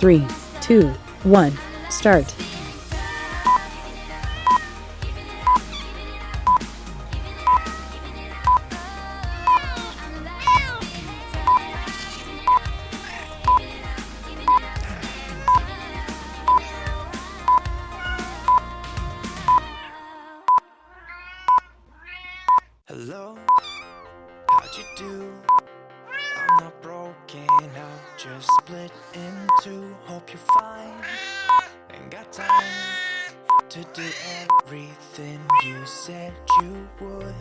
Three, two, one, start. into. Hope you're fine. and got time to do everything you said you would.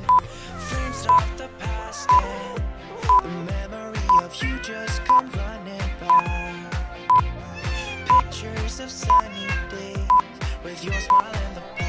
Frames of the past and the memory of you just come running by. Pictures of sunny days with your smile in the.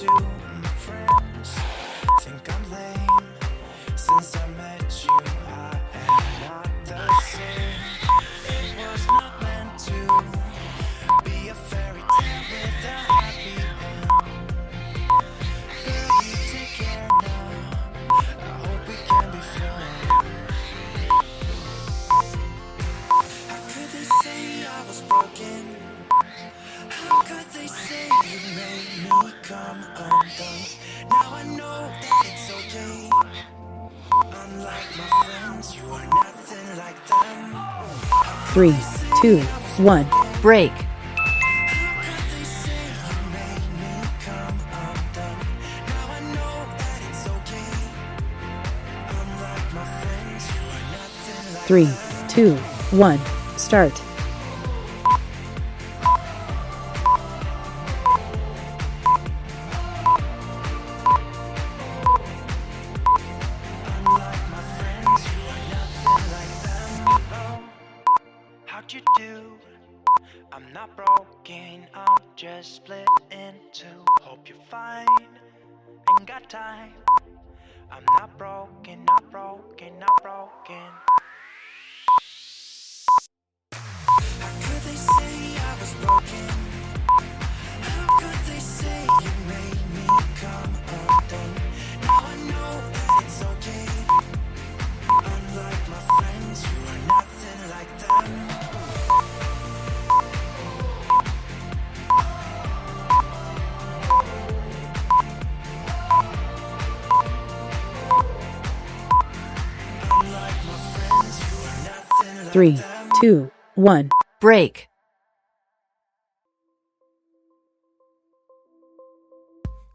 soon. three, two, one. Break. Three, two, one. Start. hope you're fine. Ain't got time. I'm not broken, not broken, not broken. How could they say I was broken? Three, two, one. Break.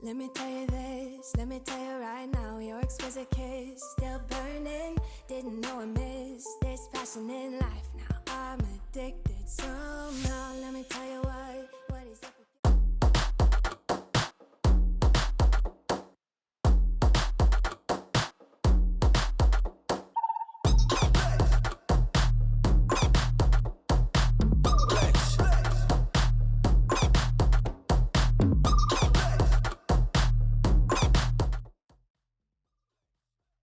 Let me tell you this, let me tell you right now, your exquisite kiss still burning. Didn't know I missed this passion in life. Now I'm addicted. Let me tell you.